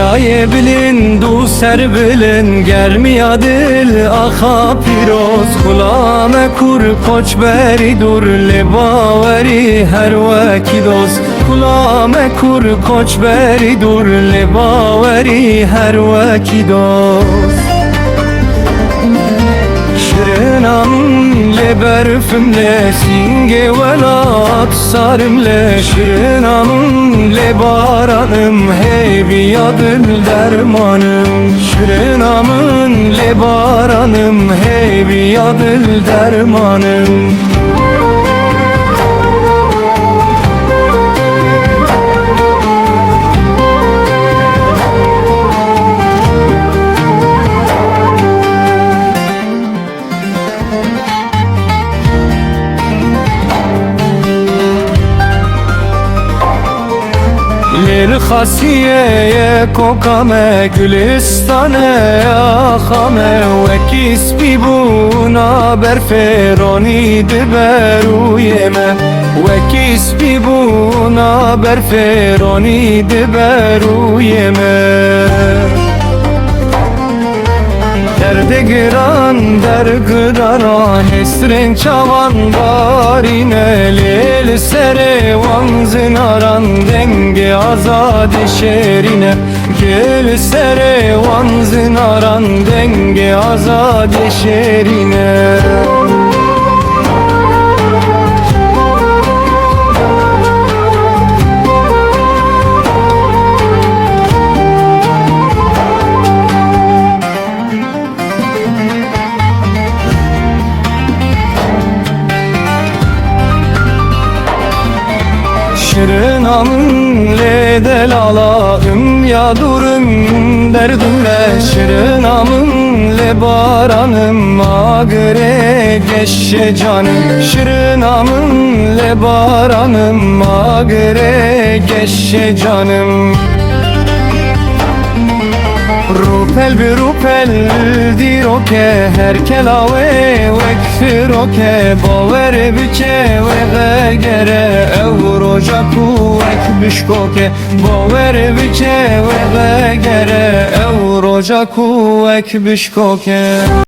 Aye bilin du ser bilin Germiya dil aha piroz Kulame kur koç beri dur Lebaveri her veki dost Kulame kur koç beri dur Lebaveri her veki dost Şirinam le berfimle Singe velat sarımle Şirinam le baranım bir yadır dermanım Şirinamın le baranım Hey bir yadır dermanım Lil khasiye kokame gülistane axame Ve kisbi buna berferoni diberuyeme Ve kisbi giran der gırana Hesrin çavan barine Lel sere vanzın aran Denge azade şerine. Gel sere vanzın aran Denge azade şerine Şirin amın le delala ya durum derdimle Şirin amın le baranım agre geçe canım. Şirin amın le baranım agre geçe canım Rupel bir rupel diroke her kelave vekfiroke Baver biçe ve gere evroca kuvvet bişkoke Baver biçe ve gere evroca kuvvet bişkoke